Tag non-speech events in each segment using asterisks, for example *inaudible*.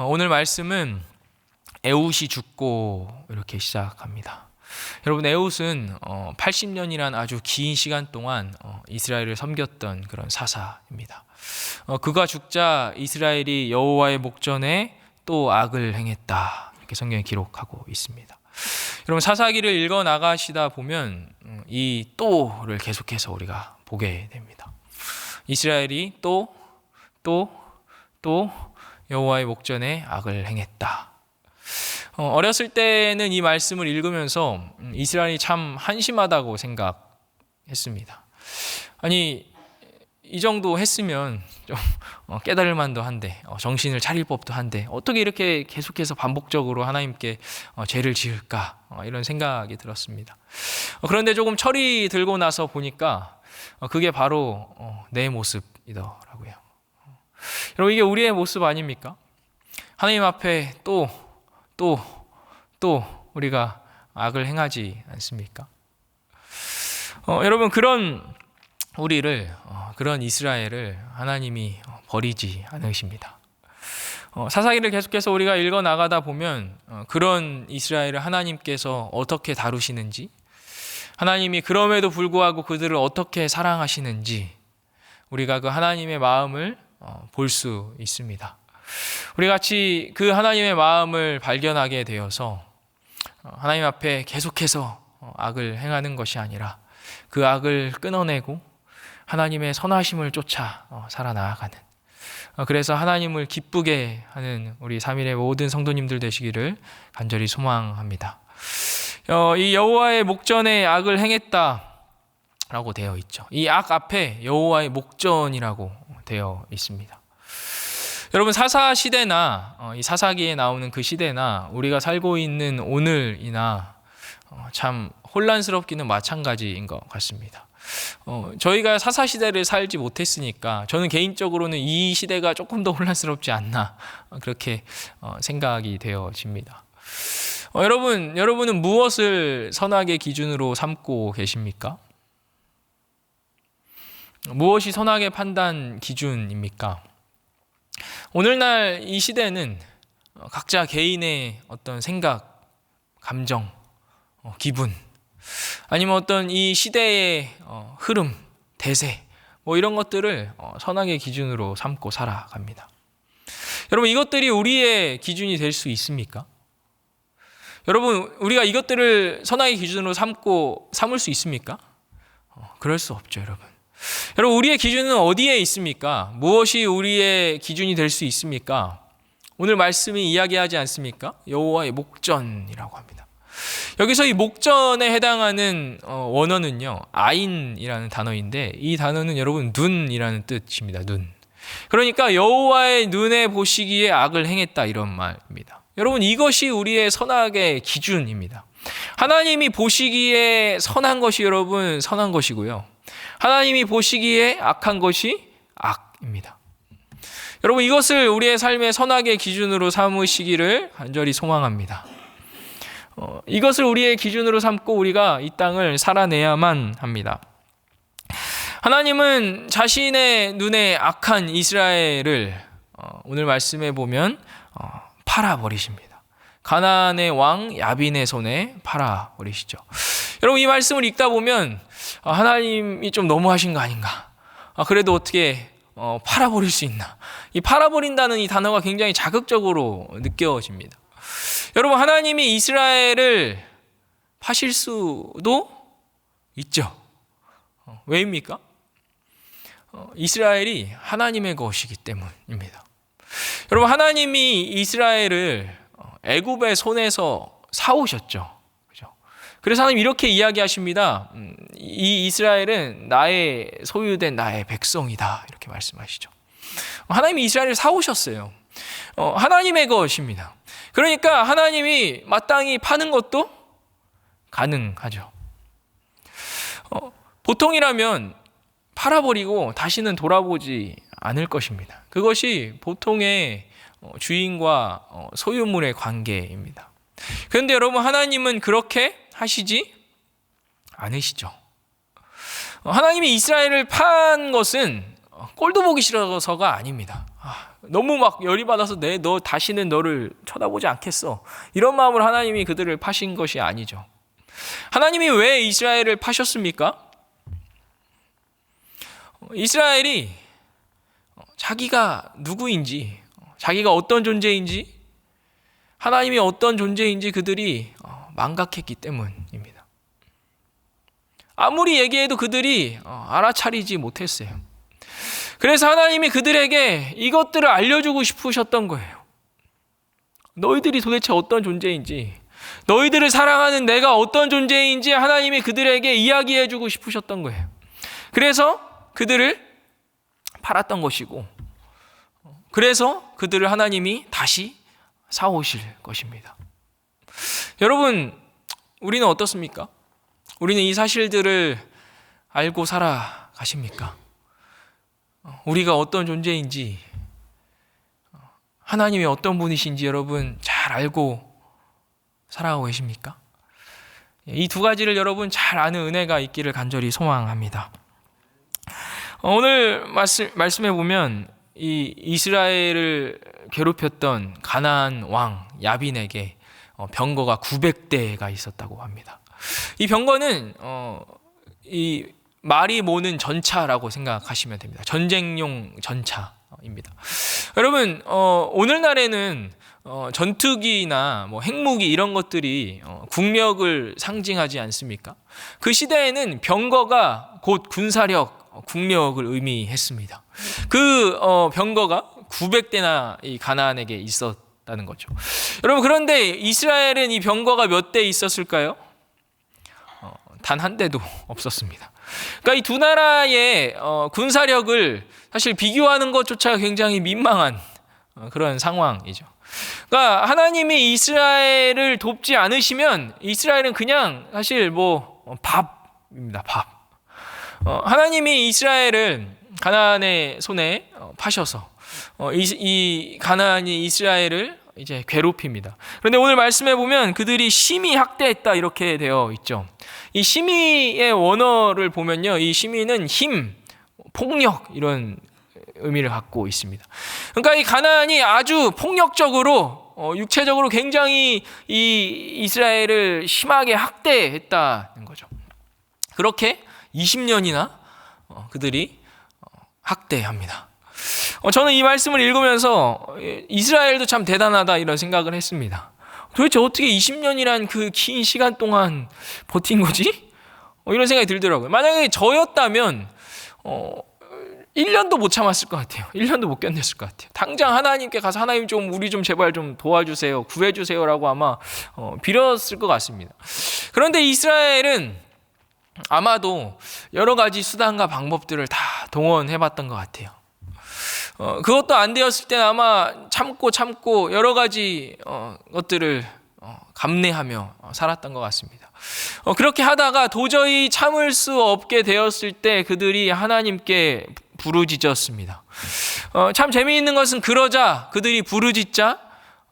어, 오늘 말씀은 에웃이 죽고 이렇게 시작합니다. 여러분 에웃은 80년이란 아주 긴 시간 동안 어, 이스라엘을 섬겼던 그런 사사입니다. 어, 그가 죽자 이스라엘이 여호와의 목전에 또 악을 행했다 이렇게 성경에 기록하고 있습니다. 여러분 사사기를 읽어 나가시다 보면 음, 이 또를 계속해서 우리가 보게 됩니다. 이스라엘이 또 또, 또 여호와의 목전에 악을 행했다. 어, 어렸을 때는 이 말씀을 읽으면서 음, 이스라엘이 참 한심하다고 생각했습니다. 아니 이 정도 했으면 좀 어, 깨달을 만도 한데 어, 정신을 차릴 법도 한데 어떻게 이렇게 계속해서 반복적으로 하나님께 죄를 지을까 이런 생각이 들었습니다. 그런데 조금 철이 들고 나서 보니까 그게 바로 내 모습이더라고요. 여러분 이게 우리의 모습 아닙니까? 하나님 앞에 또 또, 또 우리가 악을 행하지 않습니까? 어, 여러분, 그런 우리를, 어, 그런 이스라엘을 하나님이 버리지 않으십니다. 어, 사사기를 계속해서 우리가 읽어 나가다 보면 어, 그런 이스라엘을 하나님께서 어떻게 다루시는지, 하나님이 그럼에도 불구하고 그들을 어떻게 사랑하시는지, 우리가 그 하나님의 마음을 어, 볼 수 있습니다. 우리 같이 그 하나님의 마음을 발견하게 되어서 어, 하나님 앞에 계속해서 어, 악을 행하는 것이 아니라 그 악을 끊어내고 하나님의 선하심을 쫓아 어, 살아나가는 그래서 하나님을 기쁘게 하는 우리 3일의 모든 성도님들 되시기를 간절히 소망합니다. 이 여호와의 목전에 악을 행했다라고 되어 있죠. 이 악 앞에 여호와의 목전이라고 되어 있습니다. 여러분 사사 시대나 어, 이 사사기에 나오는 그 시대나 우리가 살고 있는 오늘이나 어, 참 혼란스럽기는 마찬가지인 것 같습니다. 어, 저희가 사사 시대를 살지 못했으니까 저는 개인적으로는 이 시대가 조금 더 혼란스럽지 않나 그렇게 어, 생각이 되어집니다. 어, 여러분, 여러분은 무엇을 선악의 기준으로 삼고 계십니까? 무엇이 선악의 판단 기준입니까? 오늘날 이 시대는 어, 각자 개인의 어떤 생각, 감정, 어, 기분, 아니면 어떤 이 시대의 어, 흐름, 대세, 뭐 이런 것들을 선악의 기준으로 삼고 살아갑니다. 여러분, 이것들이 우리의 기준이 될 수 있습니까? 여러분, 우리가 이것들을 선악의 기준으로 삼고 삼을 수 있습니까? 그럴 수 없죠, 여러분. 여러분 우리의 기준은 어디에 있습니까? 무엇이 우리의 기준이 될 수 있습니까? 오늘 말씀이 이야기하지 않습니까? 여호와의 목전이라고 합니다. 여기서 이 목전에 해당하는 어, 원어는요 아인이라는 단어인데 이 단어는 여러분 눈이라는 뜻입니다. 눈. 그러니까 여호와의 눈에 보시기에 악을 행했다 이런 말입니다. 여러분 이것이 우리의 선악의 기준입니다. 하나님이 보시기에 선한 것이 여러분 선한 것이고요. 하나님이 보시기에 악한 것이 악입니다. 여러분 이것을 우리의 삶의 선악의 기준으로 삼으시기를 간절히 소망합니다. 어, 이것을 우리의 기준으로 삼고 우리가 이 땅을 살아내야만 합니다. 하나님은 자신의 눈에 악한 이스라엘을 어, 오늘 말씀에 보면 어, 팔아 버리십니다. 가나안의 왕 야빈의 손에 팔아 버리시죠. 여러분 이 말씀을 읽다 보면 아, 하나님이 좀 너무하신 거 아닌가? 아, 그래도 어떻게 어, 팔아버릴 수 있나? 이 팔아버린다는 이 단어가 굉장히 자극적으로 느껴집니다. 여러분 하나님이 이스라엘을 파실 수도 있죠. 어, 왜입니까? 어, 이스라엘이 하나님의 것이기 때문입니다. 여러분 하나님이 이스라엘을 어, 애굽의 손에서 사오셨죠. 그래서 하나님 이렇게 이야기하십니다. 음, 이 이스라엘은 나의 소유된 나의 백성이다. 이렇게 말씀하시죠. 하나님이 이스라엘을 사오셨어요. 어, 하나님의 것입니다. 그러니까 하나님이 마땅히 파는 것도 가능하죠. 어, 보통이라면 팔아버리고 다시는 돌아보지 않을 것입니다. 그것이 보통의 어, 주인과 어, 소유물의 관계입니다. 그런데 여러분 하나님은 그렇게 하시지 않으시죠. 하나님이 이스라엘을 판 것은 꼴도 보기 싫어서가 아닙니다. 아, 너무 막 열이 받아서 내 너 다시는 너를 쳐다보지 않겠어. 이런 마음으로 하나님이 그들을 파신 것이 아니죠. 하나님이 왜 이스라엘을 파셨습니까? 이스라엘이 자기가 누구인지, 자기가 어떤 존재인지, 하나님이 어떤 존재인지 그들이 망각했기 때문입니다. 아무리 얘기해도 그들이 알아차리지 못했어요. 그래서 하나님이 그들에게 이것들을 알려주고 싶으셨던 거예요. 너희들이 도대체 어떤 존재인지, 너희들을 사랑하는 내가 어떤 존재인지 하나님이 그들에게 이야기해주고 싶으셨던 거예요. 그래서 그들을 팔았던 것이고, 그래서 그들을 하나님이 다시 사오실 것입니다. 여러분, 우리는 어떻습니까? 우리는 이 사실들을 알고 살아가십니까? 우리가 어떤 존재인지, 하나님이 어떤 분이신지 여러분 잘 알고 살아가고 계십니까? 이 두 가지를 여러분 잘 아는 은혜가 있기를 간절히 소망합니다. 오늘 말씀, 말씀해 보면 이 이스라엘을 괴롭혔던 가나안 왕 야빈에게 병거가 900대가 있었다고 합니다. 이 병거는 어, 이 말이 모는 전차라고 생각하시면 됩니다. 전쟁용 전차입니다. 여러분 어, 오늘날에는 어, 전투기나 뭐 핵무기 이런 것들이 어, 국력을 상징하지 않습니까? 그 시대에는 병거가 곧 군사력, 국력을 의미했습니다. 그 어, 병거가 900대나 이 가나안에게 있었 다는 거죠. 여러분 그런데 이스라엘은 이 병거가 몇 대 있었을까요? 어, 단한 대도 *laughs* 없었습니다. 그러니까 이 두 나라의 어, 군사력을 사실 비교하는 것조차 굉장히 민망한 어, 그런 상황이죠. 그러니까 하나님이 이스라엘을 돕지 않으시면 이스라엘은 그냥 사실 뭐 어, 밥입니다. 밥. 어, 하나님이 이스라엘을 가나안의 손에 어, 파셔서 어, 이, 이 가나안이 이스라엘을 이제 괴롭힙니다. 그런데 오늘 말씀해 보면 그들이 심히 학대했다 이렇게 되어 있죠. 이 심히의 원어를 보면요, 이 심히는 힘, 폭력 이런 의미를 갖고 있습니다. 그러니까 이 가나안이 아주 폭력적으로 어, 육체적으로 굉장히 이 이스라엘을 심하게 학대했다는 거죠. 그렇게 20년이나 어, 그들이 어, 학대합니다. 어, 저는 이 말씀을 읽으면서 이스라엘도 참 대단하다 이런 생각을 했습니다. 도대체 어떻게 20년이란 그 긴 시간 동안 버틴 거지? 이런 생각이 들더라고요. 만약에 저였다면, 어, 1년도 못 참았을 것 같아요. 1년도 못 견뎠을 것 같아요. 당장 하나님께 가서 하나님 좀 우리 좀 제발 좀 도와주세요. 구해주세요라고 아마 어, 빌었을 것 같습니다. 그런데 이스라엘은 아마도 여러 가지 수단과 방법들을 다 동원해 봤던 것 같아요. 어, 그것도 안 되었을 때는 아마 참고 참고 여러 가지 어, 것들을 어, 감내하며 어, 살았던 것 같습니다. 어, 그렇게 하다가 도저히 참을 수 없게 되었을 때 그들이 하나님께 부르짖었습니다. 어, 참 재미있는 것은 그러자 그들이 부르짖자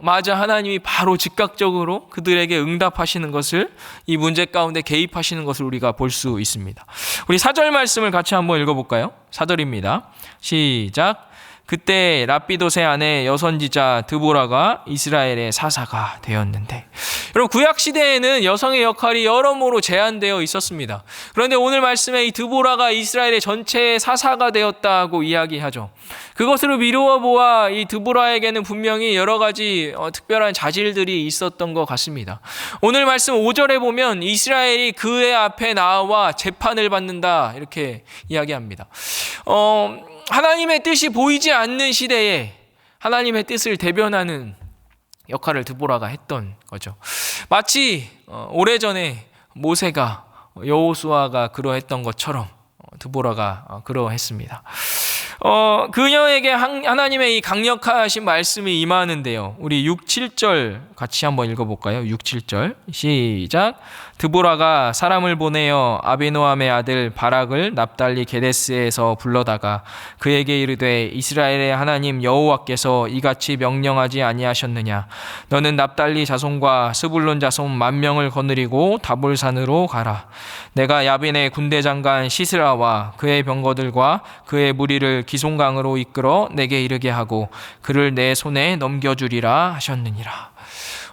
맞아 하나님이 바로 즉각적으로 그들에게 응답하시는 것을 이 문제 가운데 개입하시는 것을 우리가 볼 수 있습니다. 우리 사절 말씀을 같이 한번 읽어볼까요? 사절입니다. 시작. 그때 라피도세 아내 여선지자 드보라가 이스라엘의 사사가 되었는데 여러분 구약 시대에는 여성의 역할이 여러모로 제한되어 있었습니다. 그런데 오늘 말씀에 이 드보라가 이스라엘의 전체의 사사가 되었다고 이야기하죠. 그것으로 미루어 보아 이 드보라에게는 분명히 여러 가지 어, 특별한 자질들이 있었던 것 같습니다. 오늘 말씀 5절에 보면 이스라엘이 그의 앞에 나와 재판을 받는다 이렇게 이야기합니다. 어, 하나님의 뜻이 보이지 않는 시대에 하나님의 뜻을 대변하는 역할을 드보라가 했던 거죠. 마치 어, 오래전에 모세가 여호수아가 그러했던 것처럼 어, 드보라가 어, 그러했습니다. 어, 그녀에게 하나님의 이 강력하신 말씀이 임하는데요. 우리 6, 7절 같이 한번 읽어볼까요? 6, 7절. 시작. 드보라가 사람을 보내어 아비노함의 아들 바락을 납달리 게데스에서 불러다가 그에게 이르되 이스라엘의 하나님 여호와께서 이같이 명령하지 아니하셨느냐? 너는 납달리 자손과 스불론 자손 만 명을 거느리고 다볼산으로 가라. 내가 야빈의 군대 장관 시스라와 그의 병거들과 그의 무리를 기송강으로 이끌어 내게 이르게 하고 그를 내 손에 넘겨주리라 하셨느니라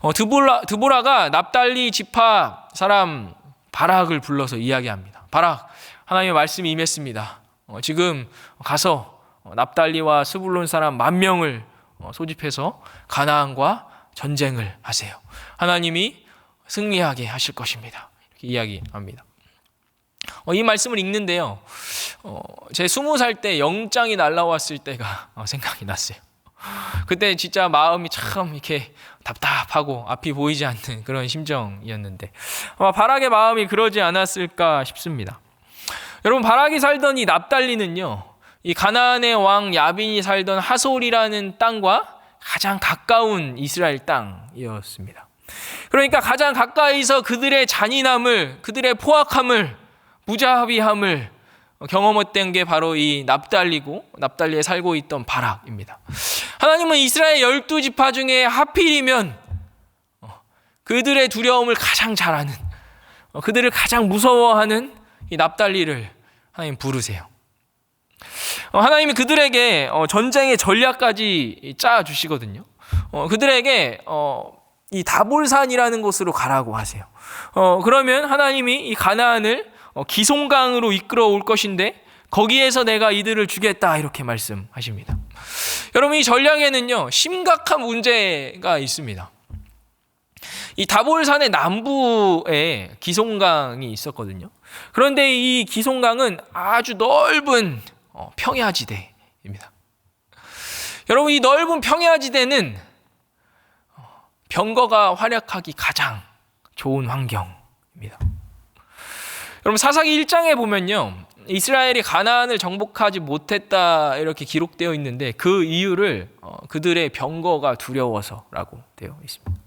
어, 드보라, 드보라가 납달리 지파 사람 바락을 불러서 이야기합니다. 바락, 하나님의 말씀이 임했습니다. 어, 지금 가서 어, 납달리와 스불론 사람 만 명을 어, 소집해서 가나안과 전쟁을 하세요. 하나님이 승리하게 하실 것입니다. 이렇게 이야기합니다. 어, 이 말씀을 읽는데요. 어, 제 스무 살 때 영장이 날라왔을 때가 어, 생각이 났어요. 그때 진짜 마음이 참 이렇게 답답하고 앞이 보이지 않는 그런 심정이었는데 아마 바락의 마음이 그러지 않았을까 싶습니다. 여러분 바락이 살던 이 납달리는요. 이 가나안의 왕 야빈이 살던 하솔이라는 땅과 가장 가까운 이스라엘 땅이었습니다. 그러니까 가장 가까이서 그들의 잔인함을 그들의 포악함을 무자비함을 경험했던 게 바로 이 납달리고 납달리에 살고 있던 바락입니다. 하나님은 이스라엘 열두 지파 중에 하필이면 어, 그들의 두려움을 가장 잘 아는 어, 그들을 가장 무서워하는 이 납달리를 하나님 부르세요. 어, 하나님이 그들에게 전쟁의 전략까지 짜 주시거든요. 그들에게 이 다볼산이라는 곳으로 가라고 하세요. 그러면 하나님이 이 가나안을 기송강으로 이끌어 올 것인데 거기에서 내가 이들을 주겠다 이렇게 말씀하십니다. 여러분 이 전략에는요 심각한 문제가 있습니다. 이 다볼산의 남부에 기송강이 있었거든요. 그런데 이 기송강은 아주 넓은 어, 평야지대입니다. 여러분 이 넓은 평야지대는 어, 병거가 활약하기 가장 좋은 환경입니다. 여러분 사사기 1장에 보면요. 이스라엘이 가나안을 정복하지 못했다 이렇게 기록되어 있는데 그 이유를 어, 그들의 병거가 두려워서라고 되어 있습니다.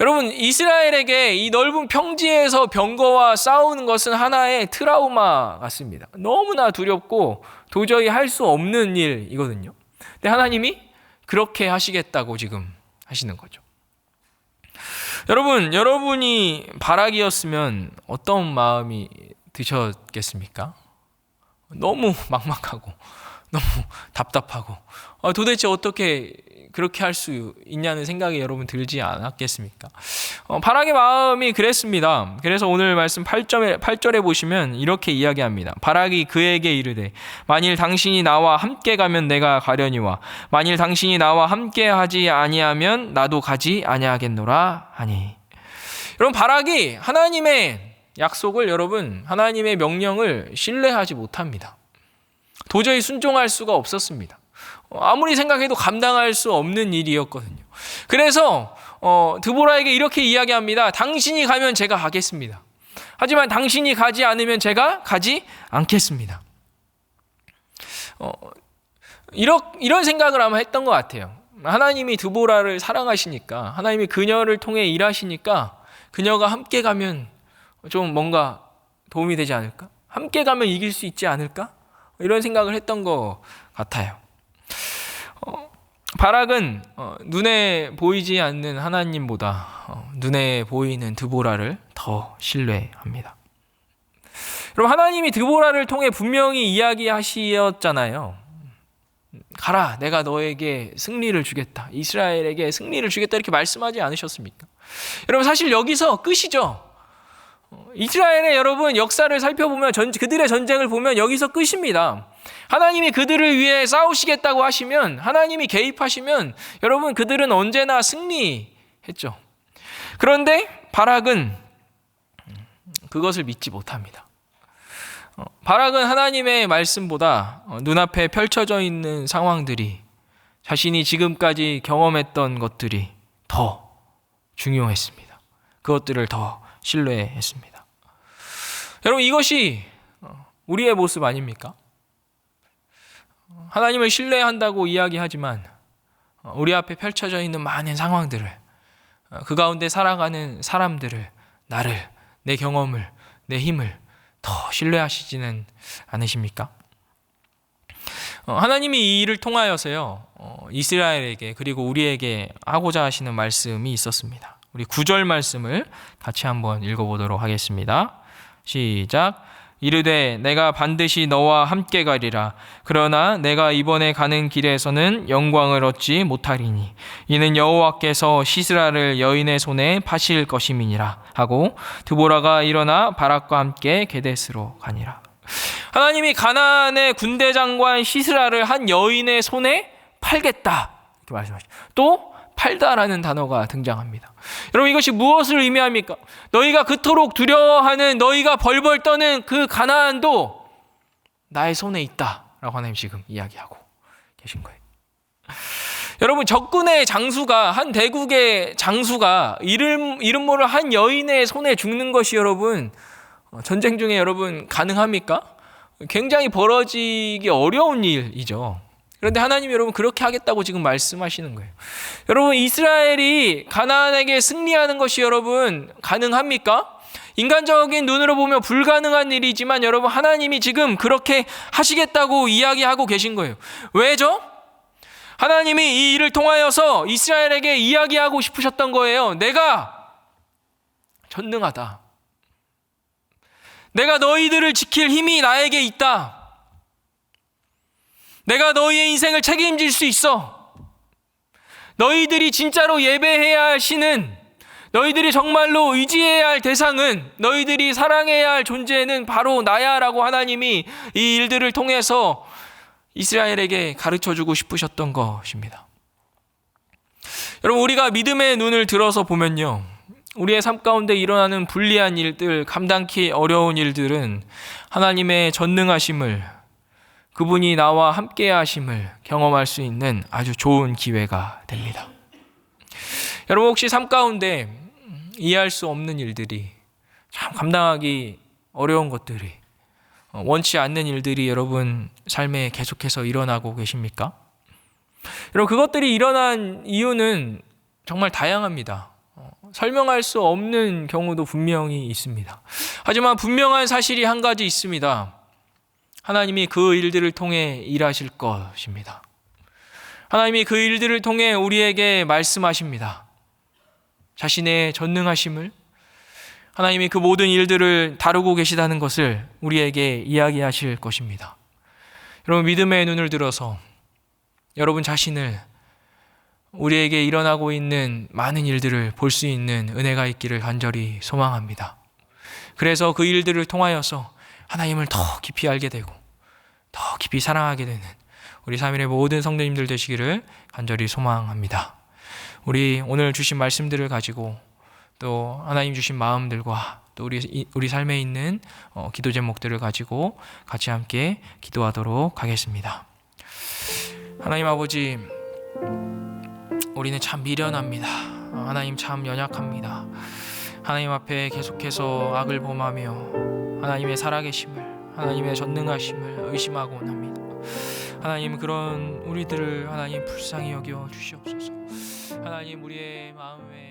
여러분 이스라엘에게 이 넓은 평지에서 병거와 싸우는 것은 하나의 트라우마 같습니다. 너무나 두렵고 도저히 할 수 없는 일이거든요. 근데 하나님이 그렇게 하시겠다고 지금 하시는 거죠. 여러분, 여러분이 바락이었으면 어떤 마음이 드셨겠습니까? 너무 *laughs* 막막하고 너무 답답하고 아, 도대체 어떻게 그렇게 할 수 있냐는 생각이 여러분 들지 않았겠습니까? 어, 바락의 마음이 그랬습니다. 그래서 오늘 말씀 8절에, 8절에 보시면 이렇게 이야기합니다. 바락이 그에게 이르되 만일 당신이 나와 함께 가면 내가 가려니와 만일 당신이 나와 함께 하지 아니하면 나도 가지 아니하겠노라 하니. 여러분 바락이 하나님의 약속을 여러분 하나님의 명령을 신뢰하지 못합니다. 도저히 순종할 수가 없었습니다. 어, 아무리 생각해도 감당할 수 없는 일이었거든요. 그래서 어, 드보라에게 이렇게 이야기합니다. 당신이 가면 제가 가겠습니다. 하지만 당신이 가지 않으면 제가 가지 않겠습니다. 어, 이런, 이런 생각을 아마 했던 것 같아요. 하나님이 드보라를 사랑하시니까, 하나님이 그녀를 통해 일하시니까, 그녀가 함께 가면 좀 뭔가 도움이 되지 않을까? 함께 가면 이길 수 있지 않을까? 이런 생각을 했던 것 같아요. 어, 바락은 어, 눈에 보이지 않는 하나님보다 어, 눈에 보이는 드보라를 더 신뢰합니다. 여러분 하나님이 드보라를 통해 분명히 이야기하시었잖아요. 가라, 내가 너에게 승리를 주겠다. 이스라엘에게 승리를 주겠다 이렇게 말씀하지 않으셨습니까? 여러분 사실 여기서 끝이죠. 이스라엘의 여러분 역사를 살펴보면 전, 그들의 전쟁을 보면 여기서 끝입니다. 하나님이 그들을 위해 싸우시겠다고 하시면 하나님이 개입하시면 여러분 그들은 언제나 승리했죠. 그런데 바락은 그것을 믿지 못합니다. 어, 바락은 하나님의 말씀보다 어, 눈앞에 펼쳐져 있는 상황들이 자신이 지금까지 경험했던 것들이 더 중요했습니다. 그것들을 더 신뢰했습니다. 여러분 이것이 우리의 모습 아닙니까? 하나님을 신뢰한다고 이야기하지만 우리 앞에 펼쳐져 있는 많은 상황들을 그 가운데 살아가는 사람들을 나를, 내 경험을, 내 힘을 더 신뢰하시지는 않으십니까? 어, 하나님이 이 일을 통하여서요 어, 이스라엘에게 그리고 우리에게 하고자 하시는 말씀이 있었습니다. 우리 구절 말씀을 같이 한번 읽어보도록 하겠습니다. 시작. 이르되 내가 반드시 너와 함께 가리라. 그러나 내가 이번에 가는 길에서는 영광을 얻지 못하리니 이는 여호와께서 시스라를 여인의 손에 파실 것임이니라 하고 드보라가 일어나 바락과 함께 게데스로 가니라. 하나님이 가나안의 군대 장관 시스라를 한 여인의 손에 팔겠다 이렇게 말씀하시죠. 또 팔다라는 단어가 등장합니다. 여러분 이것이 무엇을 의미합니까? 너희가 그토록 두려워하는 너희가 벌벌 떠는 그 가나안도 나의 손에 있다라고 하나님 지금 이야기하고 계신 거예요. 여러분 적군의 장수가 한 대국의 장수가 이름 이름 모를 한 여인의 손에 죽는 것이 여러분 어, 전쟁 중에 여러분 가능합니까? 굉장히 벌어지기 어려운 일이죠. 그런데 하나님 여러분 그렇게 하겠다고 지금 말씀하시는 거예요. 여러분 이스라엘이 가나안에게 승리하는 것이 여러분 가능합니까? 인간적인 눈으로 보면 불가능한 일이지만 여러분 하나님이 지금 그렇게 하시겠다고 이야기하고 계신 거예요. 왜죠? 하나님이 이 일을 통하여서 이스라엘에게 이야기하고 싶으셨던 거예요. 내가 전능하다. 내가 너희들을 지킬 힘이 나에게 있다. 내가 너희의 인생을 책임질 수 있어. 너희들이 진짜로 예배해야 할 신은 너희들이 정말로 의지해야 할 대상은 너희들이 사랑해야 할 존재는 바로 나야라고 하나님이 이 일들을 통해서 이스라엘에게 가르쳐 주고 싶으셨던 것입니다. 여러분, 우리가 믿음의 눈을 들어서 보면요. 우리의 삶 가운데 일어나는 불리한 일들, 감당기 어려운 일들은 하나님의 전능하심을 그분이 나와 함께 하심을 경험할 수 있는 아주 좋은 기회가 됩니다. 여러분 혹시 삶 가운데 이해할 수 없는 일들이 참 감당하기 어려운 것들이 어, 원치 않는 일들이 여러분 삶에 계속해서 일어나고 계십니까? 여러분 그것들이 일어난 이유는 정말 다양합니다. 어, 설명할 수 없는 경우도 분명히 있습니다. 하지만 분명한 사실이 한 가지 있습니다. 하나님이 그 일들을 통해 일하실 것입니다. 하나님이 그 일들을 통해 우리에게 말씀하십니다. 자신의 전능하심을 하나님이 그 모든 일들을 다루고 계시다는 것을 우리에게 이야기하실 것입니다. 여러분 믿음의 눈을 들어서 여러분 자신을 우리에게 일어나고 있는 많은 일들을 볼 수 있는 은혜가 있기를 간절히 소망합니다. 그래서 그 일들을 통하여서 하나님을 더 깊이 알게 되고 더 깊이 사랑하게 되는 우리 3일의 모든 성도님들 되시기를 간절히 소망합니다. 우리 오늘 주신 말씀들을 가지고 또 하나님 주신 마음들과 또 우리 우리 삶에 있는 어, 기도 제목들을 가지고 같이 함께 기도하도록 하겠습니다. 하나님 아버지 우리는 참 미련합니다. 하나님 참 연약합니다. 하나님 앞에 계속해서 악을 범하며 하나님의 살아계심을 하나님의 전능하심을 의심하곤 합니다. 하나님 그런 우리들을 하나님 불쌍히 여겨 주시옵소서. 하나님 우리의 마음에